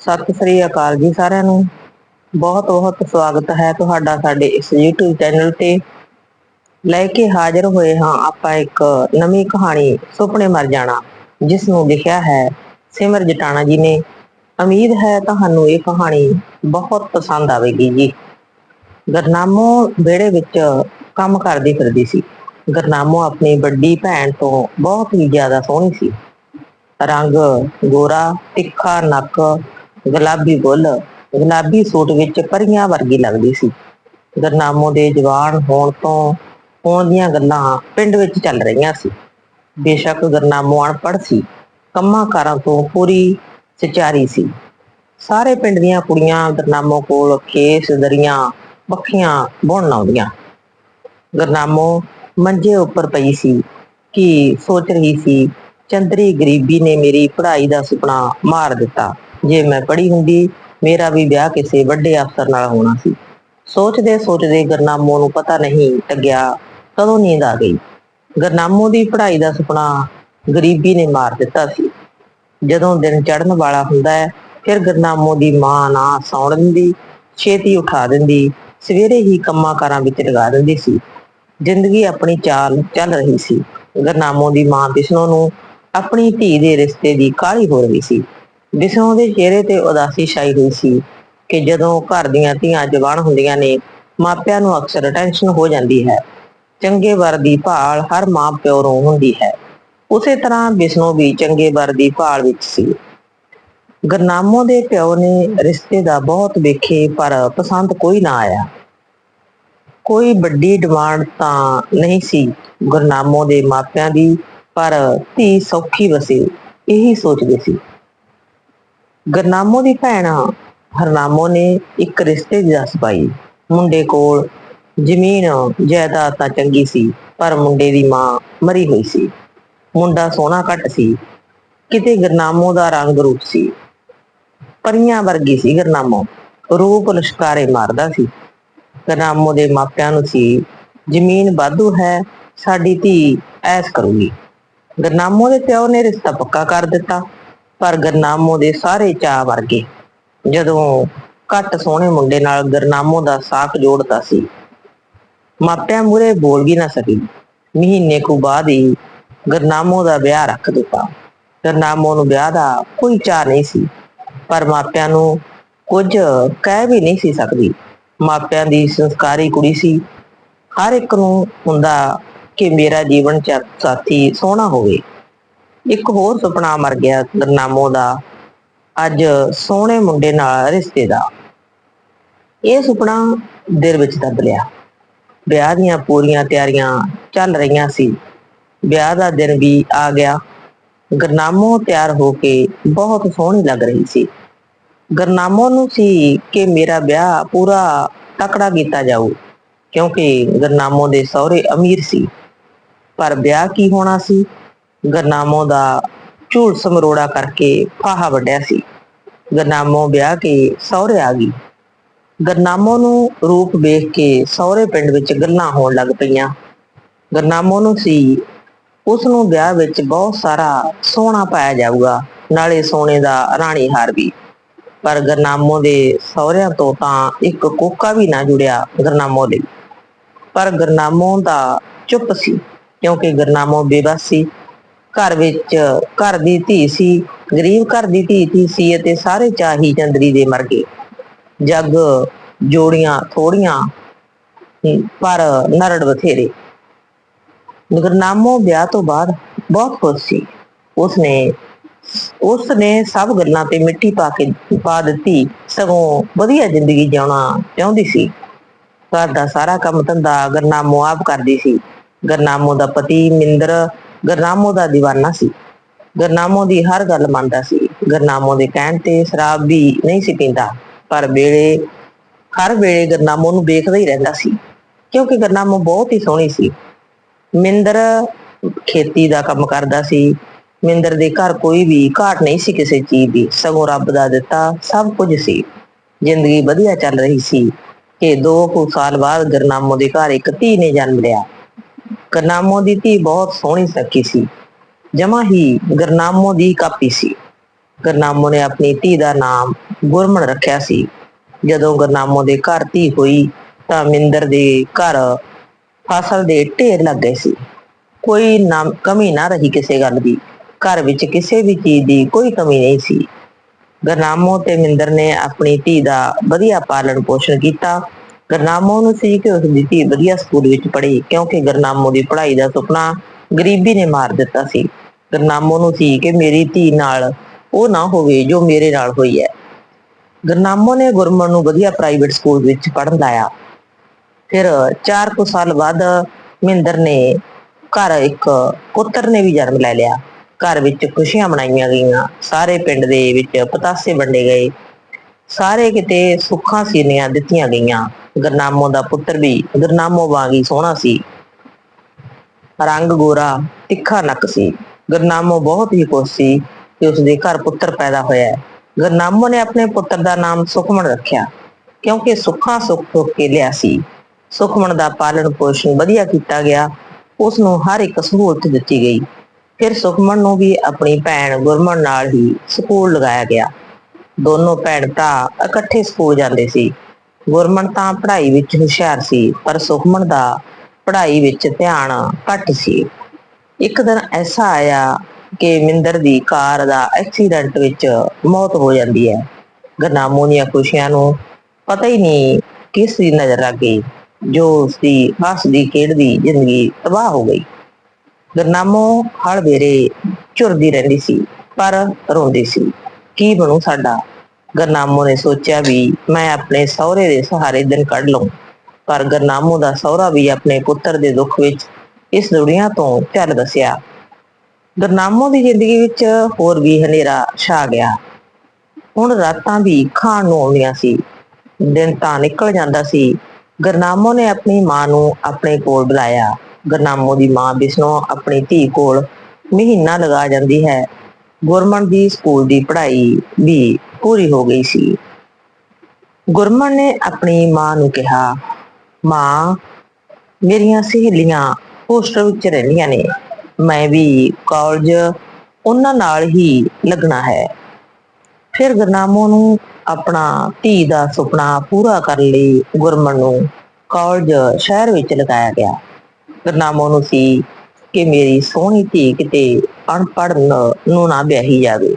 ਸਤਿ ਸ੍ਰੀ ਅਕਾਲ ਜੀ ਸਾਰਿਆਂ ਨੂੰ। ਬਹੁਤ ਬਹੁਤ ਸਵਾਗਤ ਹੈ ਤੁਹਾਡਾ ਸਾਡੇ ਇਸ YouTube ਚੈਨਲ ਤੇ। ਲੈ ਕੇ ਹਾਜ਼ਰ ਹੋਏ ਹਾਂ ਆਪਾਂ ਇੱਕ ਨਵੀਂ ਕਹਾਣੀ ਸੁਪਨੇ ਮਰ ਜਾਣਾ ਜਿਸ ਨੂੰ ਲਿਖਿਆ ਹੈ ਸਿਮਰ ਜਟਾਣਾ ਜੀ ਨੇ। ਉਮੀਦ ਹੈ ਤੁਹਾਨੂੰ ਇਹ ਕਹਾਣੀ ਬਹੁਤ ਪਸੰਦ ਆਵੇਗੀ ਜੀ। ਗਰਨਾਮੋ ਵਿਹੜੇ ਵਿੱਚ ਕੰਮ ਕਰਦੀ ਫਿਰਦੀ ਸੀ। ਗਰਨਾਮੋ ਆਪਣੀ ਵੱਡੀ ਭੈਣ ਤੋਂ ਬਹੁਤ ਹੀ ਜ਼ਿਆਦਾ ਸੋਹਣੀ ਸੀ। ਰੰਗ ਗੋਰਾ, ਤਿੱਖਾ, ਨੱਕ ਗੁਲਾਬੀ ਗੁੱਲ ਗੁਲਾਬੀ ਸੂਟ ਵਿੱਚ ਪਰੀਆਂ ਵਰਗੀ ਲੱਗਦੀ ਸੀ। ਗਰਨਾਮੋ ਦੇ ਜਵਾਨ ਹੋਣ ਤੋਂ ਹੋਣ ਦੀਆਂ ਗੱਲਾਂ ਪਿੰਡ ਵਿੱਚ ਚੱਲ ਰਹੀਆਂ ਸੀ। ਬੇਸ਼ੱਕ ਗਰਨਾਮੋ ਅਨਪੜ੍ਹ ਸੀ, ਕੰਮਾਂ ਕਾਰਾਂ ਤੋਂ ਪੂਰੀ ਸਚਾਰੀ ਸੀ। ਸਾਰੇ ਪਿੰਡ ਦੀਆਂ ਕੁੜੀਆਂ ਗਰਨਾਮੋ ਕੋਲ ਖੇਸ ਦਰੀਆਂ ਬੱਖੀਆਂ ਬੁਣਨ ਆਉਂਦੀਆਂ ਗਰਨਾਮੋ ਮੰਜੇ ਉੱਪਰ ਪਈ ਸੀ ਕਿ ਸੋਚ ਰਹੀ ਸੀ, ਚੰਦਰੀ ਗਰੀਬੀ ਨੇ ਮੇਰੀ ਪੜ੍ਹਾਈ ਦਾ ਸੁਪਨਾ ਮਾਰ ਦਿੱਤਾ। ਜੇ ਮੈਂ ਪੜ੍ਹੀ ਹੁੰਦੀ, ਮੇਰਾ ਵੀ ਵਿਆਹ ਕਿਸੇ ਵੱਡੇ ਅਫਸਰ ਨਾਲ ਹੋਣਾ ਸੀ। ਸੋਚਦੇ ਸੋਚਦੇ ਗਰਨਾਮੋ ਨੂੰ ਪਤਾ ਨਹੀਂ ਲੱਗਿਆ, ਕਦੋਂ ਨੀਂਦ ਆ ਗਈ। ਗਰਨਾਮੋ ਦੀ ਪੜ੍ਹਾਈ ਦਾ ਸੁਪਨਾ ਗਰੀਬੀ ਨੇ ਮਾਰ ਦਿੱਤਾ ਸੀ। ਜਦੋਂ ਦਿਨ ਚੜ੍ਹਨ ਵਾਲਾ ਹੁੰਦਾ ਹੈ, ਫਿਰ ਗਰਨਾਮੋ ਦੀ ਮਾਂ ਨਾ ਸੌਣ ਦਿੰਦੀ, ਛੇਤੀ ਉਠਾ ਦਿੰਦੀ, ਸਵੇਰੇ ਹੀ ਕੰਮਾਂ ਕਾਰਾਂ ਵਿੱਚ ਲਗਾ ਦਿੰਦੀ ਸੀ। ਜ਼ਿੰਦਗੀ ਆਪਣੀ ਚਾਲ ਚੱਲ ਰਹੀ ਸੀ। ਗਰਨਾਮੋ ਦੀ ਮਾਂ ਵਿਸ਼ਨੂੰ ਨੂੰ ਆਪਣੀ ਧੀ ਦੇ ਰਿਸ਼ਤੇ ਦੀ ਕਾਹਲੀ ਹੋ ਰਹੀ ਸੀ। ਵਿਸ਼ਨੂੰ ਦੇ ਚਿਹਰੇ ਤੇ ਉਦਾਸੀ ਛਾਈ ਹੋਈ ਸੀ ਕਿ ਜਦੋਂ ਘਰ ਦੀਆਂ ਧੀਆਂ ਜਵਾਨ ਹੁੰਦੀਆਂ ਨੇ, ਮਾਪਿਆਂ ਨੂੰ ਅਕਸਰ ਟੈਨਸ਼ਨ ਹੋ ਜਾਂਦੀ ਹੈ। ਚੰਗੇ ਵਰ ਦੀ ਭਾਲ ਹਰ ਮਾਂ ਪਿਓ ਨੂੰ ਹੁੰਦੀ ਹੈ। ਉਸੇ ਤਰ੍ਹਾਂ ਵਿਸ਼ਨੂੰ ਵੀ ਚੰਗੇ ਵਰ ਦੀ ਭਾਲ ਵਿੱਚ ਸੀ। ਗਰਨਾਮੋ ਦੇ ਪਿਓ ਨੇ ਰਿਸ਼ਤੇ ਦਾ ਬਹੁਤ ਵੇਖੇ ਪਰ ਪਸੰਦ ਕੋਈ ਨਾ ਆਇਆ। ਕੋਈ ਵੱਡੀ ਡਿਮਾਂਡ ਤਾਂ ਨਹੀਂ ਸੀ ਗੁਰਨਾਮੋ ਦੇ ਮਾਪਿਆਂ ਦੀ, ਪਰ ਧੀ ਸੌਖੀ ਵਸੇ, ਇਹੀ ਸੋਚਦੇ ਸੀ। ਗਰਨਾਮੋ ਦੀ ਭੈਣ ਹਰਨਾਮੋ ਨੇ ਇੱਕ ਰਿਸ਼ਤੇ ਦੀ ਦੱਸ ਪਾਈ। ਮੁੰਡੇ ਕੋਲ ਜ਼ਮੀਨ, ਜਾਇਦਾਦ ਤਾਂ ਚੰਗੀ ਸੀ, ਪਰ ਮੁੰਡੇ ਦੀ ਮਾਂ ਮਰੀ ਹੋਈ ਸੀ। ਮੁੰਡਾ ਸੋਹਣਾ ਘੱਟ ਸੀ। ਕਿਤੇ ਗਰਨਾਮੋ ਦਾ ਰੰਗ ਰੂਪ ਸੀ। ਪਰੀਆਂ ਵਰਗੀ ਸੀ ਗਰਨਾਮੋ। ਰੂਪ ਲਸ਼ਕਾਰੇ ਮਾਰਦਾ ਸੀ। ਗਰਨਾਮੋ ਦੇ ਮਾਪਿਆਂ ਨੂੰ ਸੀ, ਜ਼ਮੀਨ ਵਾਧੂ ਹੈ, ਸਾਡੀ ਧੀ ਐਸ ਕਰੂਗੀ। ਗਰਨਾਮੋ ਦੇ ਪਿਓ ਨੇ ਰਿਸ਼ਤਾ ਪੱਕਾ ਕਰ ਦਿੱਤਾ। ਪਰ ਗਰਨਾਮੋ ਦੇ ਸਾਰੇ ਚਾਹ ਵਰਗੇ। ਜਦੋਂ ਘੱਟ ਸੋਹਣੇ ਮੁੰਡੇ ਨਾਲ ਗਰਨਾਮੋ ਦਾ ਸਾਕ ਜੋੜਦਾ ਸੀ, ਮਾਪਿਆਂ ਮੂਰੇ ਬੋਲ ਵੀ ਨਾ ਸਕੀ। ਮਹੀਨੇ ਕੁ ਬਾਅਦ ਹੀ ਗਰਨਾਮੋ ਦਾ ਵਿਆਹ ਰੱਖ ਦਿੱਤਾ। ਗਰਨਾਮੋ ਨੂੰ ਵਿਆਹ ਦਾ ਕੋਈ ਚਾਹ ਨਹੀਂ ਸੀ, ਪਰ ਮਾਪਿਆਂ ਨੂੰ ਕੁਝ ਕਹਿ ਵੀ ਨਹੀਂ ਸੀ ਸਕਦੀ। ਮਾਪਿਆਂ ਦੀ ਸੰਸਕਾਰੀ ਕੁੜੀ ਸੀ। ਹਰ ਇੱਕ ਨੂੰ ਹੁੰਦਾ ਕਿ ਮੇਰਾ ਜੀਵਨ ਸਾਥੀ ਸੋਹਣਾ ਹੋਵੇ। ਇੱਕ ਹੋਰ ਸੁਪਨਾ ਮਰ ਗਿਆ ਗਰਨਾਮੋ ਦਾ, ਅੱਜ ਸੋਹਣੇ ਮੁੰਡੇ ਨਾਲ ਰਿਸ਼ਤੇ ਦਾ। ਇਹ ਸੁਪਨਾ ਦਿਲ ਵਿੱਚ ਦੱਬ ਲਿਆ। ਵਿਆਹ ਦੀਆਂ ਪੂਰੀਆਂ ਤਿਆਰੀਆਂ ਚੱਲ ਰਹੀਆਂ ਸੀ। ਵਿਆਹ ਦਾ ਦਿਨ ਵੀ ਆ ਗਿਆ। ਗਰਨਾਮੋ ਤਿਆਰ ਹੋ ਕੇ ਬਹੁਤ ਸੋਹਣੀ ਲੱਗ ਰਹੀ ਸੀ। ਗਰਨਾਮੋ ਨੂੰ ਸੀ ਕਿ ਮੇਰਾ ਵਿਆਹ ਪੂਰਾ ਤਕੜਾ ਕੀਤਾ ਜਾਊ, ਕਿਉਂਕਿ ਗਰਨਾਮੋ ਦੇ ਸਹੁਰੇ ਅਮੀਰ ਸੀ। ਪਰ ਵਿਆਹ ਕੀ ਹੋਣਾ ਸੀ? ਗਰਨਾਮੋ ਦਾ ਝੂਲ ਸਮਰੋੜਾ ਕਰਕੇ ਫਾਹਾ ਵੱਢਿਆ ਸੀ। ਗਰਨਾਮੋ ਵਿਆਹ ਕੇ ਸਹੁਰੇ ਆ ਗਈ। ਗਰਨਾਮੋ ਨੂੰ ਰੂਪ ਵੇਖ ਕੇ ਸਹੁਰੇ ਪਿੰਡ ਵਿੱਚ ਗੱਲਾਂ ਹੋਣ ਲੱਗ ਪਈਆਂ। ਗਰਨਾਮੋ ਨੂੰ ਸੀ, ਉਸ ਨੂੰ ਵਿਆਹ ਵਿੱਚ ਬਹੁਤ ਸਾਰਾ ਸੋਨਾ ਪਾਇਆ ਜਾਊਗਾ, ਨਾਲੇ ਸੋਨੇ ਦਾ ਰਾਣੀ ਹਾਰ ਵੀ। ਪਰ ਗਰਨਾਮੋ ਦੇ ਸਹੁਰਿਆਂ ਤੋਂ ਤਾਂ ਇੱਕ ਕੋਕਾ ਵੀ ਨਾ ਜੁੜਿਆ ਗਰਨਾਮੋ ਦੇ। ਪਰ ਗਰਨਾਮੋ ਦਾ ਚੁੱਪ ਸੀ, ਕਿਉਂਕਿ ਗਰਨਾਮੋ ਬੇਬਸ ਸੀ। ਘਰ ਵਿੱਚ ਘਰ ਦੀ ਧੀ ਸੀ, ਗਰੀਬ ਘਰ ਦੀ ਧੀ ਧੀ ਸੀ ਅਤੇ ਸਾਰੇ ਚਾਹੀ ਚੰਦਰੀ ਦੇ ਮਰ ਗਏ। ਜੱਗ ਜੋੜੀਆਂ ਥੋੜੀਆਂ ਪਰ ਨਰੜ ਬਥੇਰੇ। ਗਰਨਾਮੋ ਵਿਆਹ ਤੋਂ ਬਾਅਦ ਬਹੁਤ ਖੁਸ਼ ਸੀ। ਉਸਨੇ ਉਸ ਨੇ ਸਭ ਗੱਲਾਂ ਤੇ ਮਿੱਟੀ ਪਾ ਕੇ, ਪਾ ਦਿੱਤੀ। ਸਗੋਂ ਵਧੀਆ ਜ਼ਿੰਦਗੀ ਜਿਉਣਾ ਚਾਹੁੰਦੀ ਸੀ। ਘਰ ਦਾ ਸਾਰਾ ਕੰਮ ਧੰਦਾ ਗਰਨਾਮੋ ਆਪ ਕਰਦੀ ਸੀ। ਗਰਨਾਮੋ ਦਾ ਪਤੀ ਮਿੰਦਰ ਗਰਨਾਮੋ ਦਾ دیਵਾਨਾ ਸੀ। ਗਰਨਾਮੋ ਦੀ ਹਰ ਗੱਲ ਮੰਨਦਾ ਸੀ। ਗਰਨਾਮੋ ਦੇ ਕਹਿਣ ਤੇ ਸ਼ਰਾਬ ਵੀ ਨਹੀਂ ਸੀ ਪੀਂਦਾ। ਪਰ ਵੇਲੇ, ਹਰ ਵੇਲੇ ਗਰਨਾਮੋ ਨੂੰ ਵੇਖਦਾ ਹੀ ਰਹਿੰਦਾ ਸੀ। ਕਿਉਂਕਿ ਗਰਨਾਮੋ ਬਹੁਤ ਹੀ ਸੋਹਣੀ ਸੀ। ਮਿੰਦਰ ਖੇਤੀ ਦਾ ਕੰਮ ਕਰਦਾ ਸੀ। ਮਿੰਦਰ ਦੇ ਘਰ ਕੋਈ ਵੀ ਘਾਟ ਨਹੀਂ ਸੀ ਕਿਸੇ ਚੀਜ਼ ਦੀ। ਸਗੋਂ ਰੱਬ ਦਾ ਦਿੱਤਾ ਸਭ ਕੁਝ ਸੀ। ਜ਼ਿੰਦਗੀ ਵਧੀਆ ਚੱਲ ਰਹੀ ਸੀ ਕਿ ਦੋ ਕੁ ਸਾਲ ਬਾਅਦ ਗਰਨਾਮੋ ਦੇ ਘਰ ਇੱਕ ਧੀ ਨੇ ਜਨਮ ਲਿਆ। ਗਰਨਾਮੋ ਦੀ ਧੀ ਬਹੁਤ ਸੋਹਣੀ ਸੱਕੀ ਸੀ। ਜਮਾ ਹੀ ਗਰਨਾਮੋ ਦੀ ਕਾਪੀ ਸੀ। ਗਰਨਾਮੋ ਨੇ ਆਪਣੀ ਧੀ ਦਾ ਨਾਮ ਗੁਰਮਣ ਰੱਖਿਆ ਸੀ। ਜਦੋਂ ਗੁਰਨਾਮੋ ਦੇ ਘਰ ਧੀ ਹੋਈ ਤਾਂ ਮਿੰਦਰ ਦੇ ਘਰ ਫਸਲ ਦੇ ਢੇਰ ਲੱਗ ਗਏ ਸੀ। ਕੋਈ ਨਾਮ ਕਮੀ ਨਾ ਰਹੀ ਕਿਸੇ ਗੱਲ ਦੀ। ਘਰ ਵਿੱਚ ਕਿਸੇ ਵੀ ਚੀਜ਼ ਦੀ ਕੋਈ ਕਮੀ ਨਹੀਂ ਸੀ। ਗਰਨਾਮੋ ਤੇ ਮਿੰਦਰ ਨੇ ਆਪਣੀ ਧੀ ਦਾ ਵਧੀਆ ਪਾਲਣ ਪੋਸ਼ਣ ਕੀਤਾ। ਗਰਨਾਮੋ ਨੂੰ ਸੀ ਕਿ ਉਸ ਦੀ ਧੀ ਵਧੀਆ ਸਕੂਲ ਵਿੱਚ ਪੜ੍ਹੀ, ਕਿਉਂਕਿ ਗਰਨਾਮੋ ਦੀ ਪੜ੍ਹਾਈ ਦਾ ਸੁਪਨਾ ਗਰੀਬੀ ਨੇ ਮਾਰ ਦਿੱਤਾ ਸੀ। ਗਰਨਾਮੋ ਨੂੰ ਸੀ ਕਿ ਮੇਰੀ ਧੀ ਨਾਲ ਉਹ ਨਾ ਹੋਵੇ ਜੋ ਮੇਰੇ ਨਾਲ ਹੋਈ ਹੈ। ਗਰਨਾਮੋ ਨੇ ਗੁਰਮਨ ਨੂੰ ਵਧੀਆ ਪ੍ਰਾਈਵੇਟ ਸਕੂਲ ਵਿੱਚ ਪੜ੍ਹਨ ਲਾਇਆ। ਫਿਰ 4 ਕੁ ਸਾਲ ਬਾਅਦ ਮਹਿੰਦਰ ਨੇ ਘਰ ਇੱਕ ਪੁੱਤਰ ਨੇ ਵੀ ਜਨਮ ਲੈ ਲਿਆ। ਘਰ ਵਿੱਚ ਖੁਸ਼ੀਆਂ ਮਨਾਈਆਂ ਗਈਆਂ। ਸਾਰੇ ਪਿੰਡ ਦੇ ਵਿੱਚ ਪਤਾਸੇ ਵੰਡੇ ਗਏ। ਸਾਰੇ ਕਿਤੇ ਸੁੱਖਾਂ ਸੀਨੀਆਂ ਦਿੱਤੀਆਂ ਗਈਆਂ। ਗਰਨਾਮੋ ਦਾ ਪੁੱਤਰ ਵੀ ਗਰਨਾਮੋ ਵਾਂਗ ਹੀ ਸੋਹਣਾ ਸੀ। ਰੰਗ ਗੋਰਾ, ਤਿੱਖਾ ਨੱਕ ਸੀ। ਗਰਨਾਮੋ ਬਹੁਤ ਹੀ ਖੁਸ਼ ਸੀ ਕਿ ਉਸਦੇ ਘਰ ਪੁੱਤਰ ਪੈਦਾ ਹੋਇਆ ਹੈ। ਗਰਨਾਮੋ ਨੇ ਆਪਣੇ ਪੁੱਤਰ ਦਾ ਨਾਮ ਸੁਖਮਨ ਰੱਖਿਆ ਕਿਉਂਕਿ ਸੁੱਖਾਂ ਸੁੱਖ ਸੁੱਖ ਕੇ ਲਿਆ ਸੀ। ਸੁਖਮਨ ਦਾ ਪਾਲਣ ਪੋਸ਼ਣ ਵਧੀਆ ਕੀਤਾ ਗਿਆ ਉਸ ਨੂੰ ਹਰ ਇੱਕ ਸਹੂਲਤ ਦਿੱਤੀ ਗਈ। ਫਿਰ ਸੁਖਮਨ ਨੂੰ ਵੀ ਆਪਣੀ ਭੈਣ ਗੁਰਮਨ ਨਾਲ ਹੀ ਸਕੂਲ ਲਗਾਇਆ ਗਿਆ। ਦੋਨੋਂ ਭੈਣ ਭਰਾ ਇਕੱਠੇ ਸਕੂਲ ਜਾਂਦੇ ਸੀ। ਗੁਰਮਨ ਤਾਂ ਪੜ੍ਹਾਈ ਵਿੱਚ ਹੁਸ਼ਿਆਰ ਸੀ, ਪਰ ਸੁਖਮਨ ਦਾ ਪੜ੍ਹਾਈ ਵਿੱਚ ਧਿਆਨ ਘੱਟ ਸੀ। ਇੱਕ ਦਿਨ ਐਸਾ ਆਇਆ ਕਿ ਮਿੰਦਰ ਦੀ ਕਾਰ ਦਾ ਐਕਸੀਡੈਂਟ ਵਿੱਚ ਮੌਤ ਹੋ ਜਾਂਦੀ ਹੈ। ਗਰਨਾਮੋ ਦੀਆਂ ਖੁਸ਼ੀਆਂ ਨੂੰ ਪਤਾ ਹੀ ਨਹੀਂ ਕਿਸ ਦੀ ਨਜ਼ਰ ਲੱਗ ਗਈ, ਜੋ ਉਸਦੀ ਹੱਸਦੀ ਖੇਡਦੀ ਜ਼ਿੰਦਗੀ ਤਬਾਹ ਹੋ ਗਈ। ਗਰਨਾਮੋ ਹਲ ਵੇਰੇ ਝੁਰਦੀ ਰਹਿੰਦੀ ਸੀ, ਪਰ ਰੋਂਦੀ ਸੀ, ਕੀ ਬਣੂ ਸਾਡਾ? ਗਰਨਾਮੋ ਨੇ ਸੋਚਿਆ ਵੀ ਮੈਂ ਆਪਣੇ ਸਹੁਰੇ ਦੇ ਸਹਾਰੇ ਦਿਨ ਕੱਢ ਲਵਾਂ ਪਰ ਗਰਨਾਮੋ ਦਾ ਸਹੁਰਾ ਵੀ ਆਪਣੇ ਪੁੱਤਰ ਦੇ ਦੁੱਖ ਵਿੱਚ ਇਸ ਦੁਨੀਆ ਤੋਂ ਚੱਲ ਦੱਸਿਆ। ਗਰਨਾਮੋ ਦੀ ਜ਼ਿੰਦਗੀ ਵਿੱਚ ਹੋਰ ਵੀ ਹਨੇਰਾ ਛਾ ਗਿਆ। ਹੁਣ ਰਾਤਾਂ ਵੀ ਖਾਣ ਨੂੰ ਆਉਂਦੀਆਂ ਸੀ। ਦਿਨ ਤਾਂ ਨਿਕਲ ਜਾਂਦਾ ਸੀ। ਗਰਨਾਮੋ ਨੇ ਆਪਣੀ ਮਾਂ ਨੂੰ ਆਪਣੇ ਕੋਲ ਬੁਲਾਇਆ। ਗਰਨਾਮੋ ਦੀ ਮਾਂ ਬਿਸ਼ਨੋ ਆਪਣੀ ਧੀ ਕੋਲ ਮਹੀਨਾ ਲਗਾ ਜਾਂਦੀ ਹੈ। ਗੁਰਮਨ ਦੀ ਸਕੂਲ ਦੀ ਪੜ੍ਹਾਈ ਵੀ ਪੂਰੀ ਹੋ ਗਈ ਸੀ। ਗੁਰਮਨ ਨੇ ਆਪਣੀ ਮਾਂ ਨੂੰ ਕਿਹਾ, ਮਾਂ, ਮੇਰੀਆਂ ਸਹੇਲੀਆਂ ਹੋਸਟਲ ਵਿੱਚ ਰਹਿੰਦੀਆਂ ਨੇ। ਮੈਂ ਵੀ ਕਾਲਜ ਉਹਨਾਂ ਨਾਲ ਹੀ ਲੱਗਣਾ ਹੈ। ਫਿਰ ਗਰਨਾਮੋ ਨੂੰ ਆਪਣਾ ਧੀ ਦਾ ਸੁਪਨਾ ਪੂਰਾ ਕਰਨ ਲਈ ਗੁਰਮਨ ਨੂੰ ਕਾਲਜ ਸ਼ਹਿਰ ਵਿੱਚ ਲਗਾਇਆ ਗਿਆ। ਗਰਨਾਮੋ ਨੂੰ ਸੀ ਕਿ ਮੇਰੀ ਸੋਹਣੀ ਧੀ ਕਿਤੇ ਅਨਪੜ੍ਹ ਨੂੰ ਨਾ ਵਿਆਹੀ ਜਾਵੇ।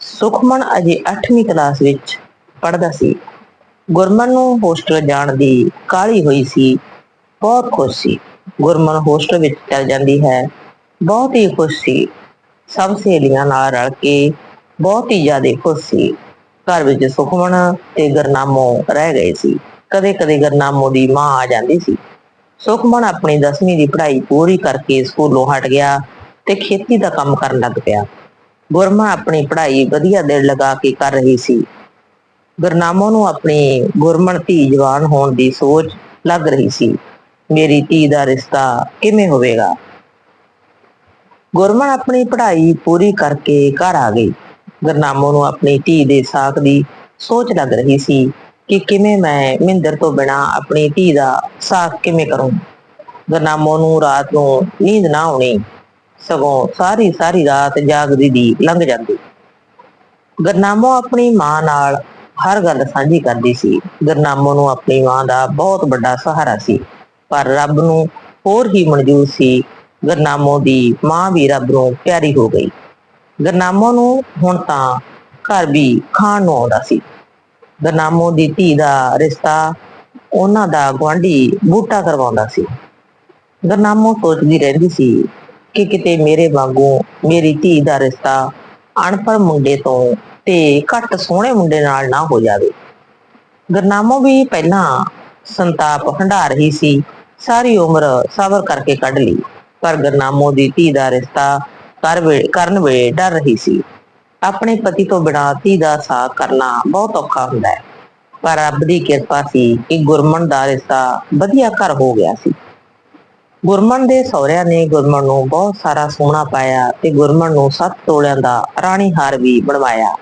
ਸੁਖਮਨ ਅਜੇ 8ਵੀਂ ਕਲਾਸ ਵਿੱਚ ਪੜ੍ਹਦਾ ਸੀ। ਗੁਰਮਨ ਨੂੰ ਹੋਸਟਲ ਜਾਣ ਦੀ ਕਾਹਲੀ ਹੋਈ ਸੀ। ਬਹੁਤ ਖੁਸ਼ ਸੀ। ਗੁਰਮਨ ਹੋਸਟਲ ਵਿੱਚ ਚਲ ਜਾਂਦੀ ਹੈ। ਬਹੁਤ ਹੀ ਖੁਸ਼ ਸੀ। ਸਭ ਸਹੇਲੀਆਂ ਨਾਲ ਰਲ ਕੇ ਬਹੁਤ ਹੀ ਜ਼ਿਆਦਾ ਖੁਸ਼ ਸੀ। ਘਰ ਵਿੱਚ ਸੁਖਮਨ ਤੇ ਗਰਨਾਮੋ ਰਹਿ ਗਏ ਸੀ। ਕਦੇ ਕਦੇ ਗਰਨਾਮੋ ਦੀ ਮਾਂ ਆ ਜਾਂਦੀ ਸੀ। ਸੁਖਮਨ ਆਪਣੀ 10ਵੀਂ ਦੀ ਪੜ੍ਹਾਈ ਪੂਰੀ ਕਰਕੇ ਸਕੂਲੋਂ ਹਟ ਗਿਆ ਤੇ ਖੇਤੀ ਦਾ ਕੰਮ ਕਰਨ ਲੱਗ ਪਿਆ। ਗੁਰਮਾ ਆਪਣੀ ਪੜ੍ਹਾਈ ਵਧੀਆ ਦਿਲ ਲਗਾ ਕੇ ਕਰ ਰਹੀ ਸੀ। ਗੁਰਨਾਮੋ ਨੂੰ ਆਪਣੀ ਗੁਰਮਨ ਧੀ ਜਵਾਨ ਹੋਣ ਦੀ ਸੋਚ ਲੱਗ ਰਹੀ ਸੀ। ਮੇਰੀ ਧੀ ਦਾ ਰਿਸ਼ਤਾ ਕਿਵੇਂ ਹੋਵੇਗਾ? ਗੁਰਮਨ ਆਪਣੀ ਪੜ੍ਹਾਈ ਪੂਰੀ ਕਰਕੇ ਘਰ ਆ ਗਈ। ਗੁਰਨਾਮੋ ਨੂੰ ਆਪਣੀ ਧੀ ਦੇ ਸਾਕ ਦੀ ਸੋਚ ਲੱਗ ਰਹੀ ਸੀ ਕਿ ਕਿਵੇਂ ਮੈਂ ਮਿੰਦਰ ਤੋਂ ਬਿਨਾ ਆਪਣੀ ਧੀ ਦਾ ਸਾਕ ਕਿਵੇਂ ਕਰੂੰ। ਗੁਰਨਾਮੋ ਨੂੰ ਰਾਤ ਨੂੰ ਨੀਂਦ ਨਾ ਆਉਣੀ। ਸਗੋਂ ਸਾਰੀ ਸਾਰੀ ਰਾਤ ਜਾਗਦੀ ਦੀ ਲੰਘ ਜਾਂਦੀ। ਗਰਨਾਮੋ ਆਪਣੀ ਮਾਂ ਨਾਲ ਹਰ ਗੱਲ ਸਾਂਝੀ ਕਰਦੀ ਸੀ। ਗਰਨਾਮੋ ਨੂੰ ਆਪਣੀ ਮਾਂ ਦਾ ਬਹੁਤ ਵੱਡਾ ਸਹਾਰਾ ਸੀ, ਪਰ ਰੱਬ ਨੂੰ ਹੋਰ ਹੀ ਮਨਜ਼ੂਰ ਸੀ। ਗਰਨਾਮੋ ਦੀ ਮਾਂ ਵੀ ਰੱਬ ਨੂੰ ਪਿਆਰੀ ਹੋ ਗਈ। ਗਰਨਾਮੋ ਨੂੰ ਹੁਣ ਤਾਂ ਘਰ ਵੀ ਖਾਣ ਨੂੰ ਆਉਂਦਾ ਸੀ। ਗਰਨਾਮੋ ਦੀ ਧੀ ਦਾ ਰਿਸ਼ਤਾ ਉਹਨਾਂ ਦਾ ਗੁਆਂਢੀ ਬੂਟਾ ਕਰਵਾਉਂਦਾ ਸੀ। ਗਰਨਾਮੋ ਸੋਚਦੀ ਰਹਿੰਦੀ ਸੀ ਕਿ ਕਿਤੇ ਮੇਰੇ ਵਾਂਗੂ ਮੇਰੀ ਧੀ ਦਾ ਰਿਸ਼ਤਾ ਅਣਪੜ ਮੁੰਡੇ ਤੋਂ ਤੇ ਘੱਟ ਸੋਹਣੇ ਮੁੰਡੇ ਨਾਲ ਨਾ ਹੋ ਜਾਵੇ। ਗਰਨਾਮੋ ਵੀ ਪਹਿਲਾਂ ਸੰਤਾਪ ਹੰਢਾ ਰਹੀ ਸੀ। ਸਾਰੀ ਉਮਰ ਸਬਰ ਕਰਕੇ ਕੱਢ ਲਈ। ਪਰ ਗਰਨਾਮੋ ਦੀ ਧੀ ਦਾ ਰਿਸ਼ਤਾ ਕਰ ਵੇ- ਕਰਨ ਵੇਲੇ ਡਰ ਰਹੀ ਸੀ। ਆਪਣੇ ਪਤੀ ਤੋਂ ਬਿਨਾਂ ਧੀ ਦਾ ਸਾਥ ਕਰਨਾ ਬਹੁਤ ਔਖਾ ਹੁੰਦਾ ਹੈ। ਪਰ ਰੱਬ ਦੀ ਕਿਰਪਾ ਸੀ ਕਿ ਗੁਰਮਨ ਦਾ ਰਿਸ਼ਤਾ ਵਧੀਆ ਘਰ ਹੋ ਗਿਆ ਸੀ। ਗੁਰਮਨ ਦੇ ਸਹੁਰਿਆਂ ਨੇ ਗੁਰਮਨ ਨੂੰ ਬਹੁਤ ਸਾਰਾ ਸੋਨਾ ਪਾਇਆ ਤੇ ਗੁਰਮਨ ਨੂੰ ਸੱਤ ਤੋਲਿਆਂ ਦਾ ਰਾਣੀ ਹਾਰ ਵੀ ਬਣਵਾਇਆ।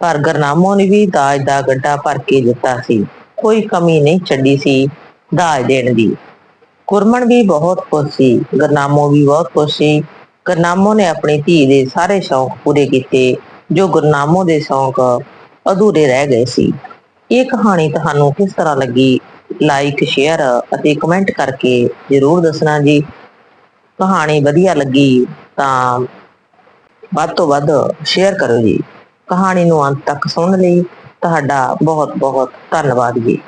ਪਰ ਗਰਨਾਮੋ ਨੇ ਵੀ ਦਾਜ ਦਾ ਗੱਡਾ ਭਰ ਕੇ ਦਿੱਤਾ ਸੀ। ਕੋਈ ਕਮੀ ਨਹੀਂ ਛੱਡੀ ਸੀ ਦਾਜ ਦੇਣ ਦੀ। ਗੁਰਮਨ ਵੀ ਬਹੁਤ ਖੁਸ਼ ਸੀ, ਗਰਨਾਮੋ ਵੀ ਬਹੁਤ ਖੁਸ਼ ਸੀ। ਗਰਨਾਮੋ ਨੇ ਆਪਣੀ ਧੀ ਦੇ ਸਾਰੇ ਸ਼ੌਂਕ ਪੂਰੇ ਕੀਤੇ, ਜੋ ਗੁਰਨਾਮੋ ਦੇ ਸ਼ੌਂਕ ਅਧੂਰੇ ਰਹਿ ਗਏ ਸੀ। ਇਹ ਕਹਾਣੀ ਤੁਹਾਨੂੰ ਕਿਸ ਤਰ੍ਹਾਂ ਲੱਗੀ? ਲਾਈਕ ਸ਼ੇਅਰ ਅਤੇ ਕਮੈਂਟ ਕਰਕੇ ਜ਼ਰੂਰ ਦੱਸਣਾ ਜੀ। ਕਹਾਣੀ ਵਧੀਆ ਲੱਗੀ ਤਾਂ ਵੱਧ ਤੋਂ ਵੱਧ ਸ਼ੇਅਰ ਕਰੋ ਜੀ। ਕਹਾਣੀ ਨੂੰ ਅੰਤ ਤੱਕ ਸੁਣਨ ਲਈ ਤੁਹਾਡਾ ਬਹੁਤ ਬਹੁਤ ਧੰਨਵਾਦ ਜੀ।